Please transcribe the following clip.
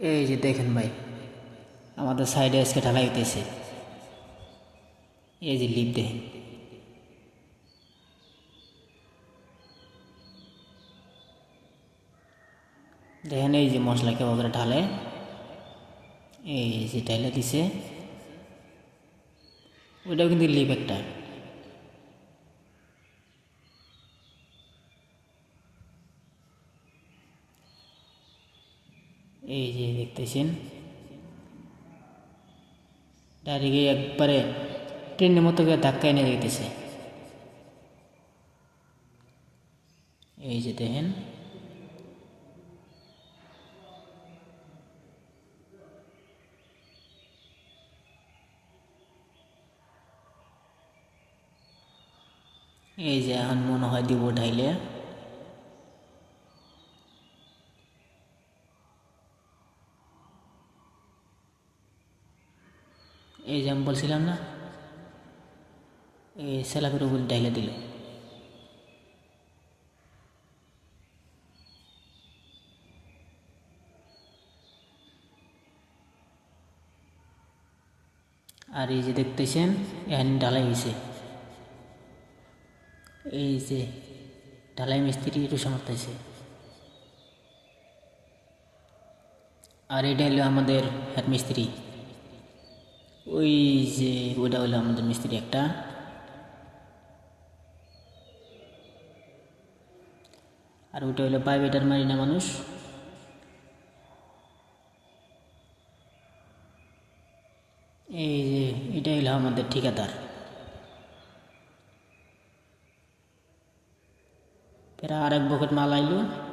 এই যে দেখেন ভাই, আমাদের সাইডে আজকে ঢালাই হইতেছে। এই যে লিপ দেখেন। দেখেন এই যে মশলা কেভাবে ঢালে। এই যে ঢালে দিছে। ওইটাও কিন্তু লিপ একটা। এই যে দেখতেছেন। ডাইরেক্ট একবারে ট্রেনের মতো করে ধাক্কা এনে দিতেছে। এই যে দেখেন। এই যে এখন মনে হয় দিব ঢাইলে। এই যে আমি বলছিলাম না, এই সেলাপের উপর ডাইলে দিল। আর এই যে দেখতেছেন, এখানে ঢালাই হয়েছে এই যে ঢালাই মিস্ত্রি একটু সামর্থ্য আর এটা হলো আমাদের হেড মিস্ত্রি। ওই যে ওটা হলো আমাদের মিস্ত্রি একটা। আর ওটা হলো প্রাইভেটার মারিনা মানুষ। এই যে এটা হলো আমাদের ঠিকাদার। ফের আর এক বকেট মাল আইলো।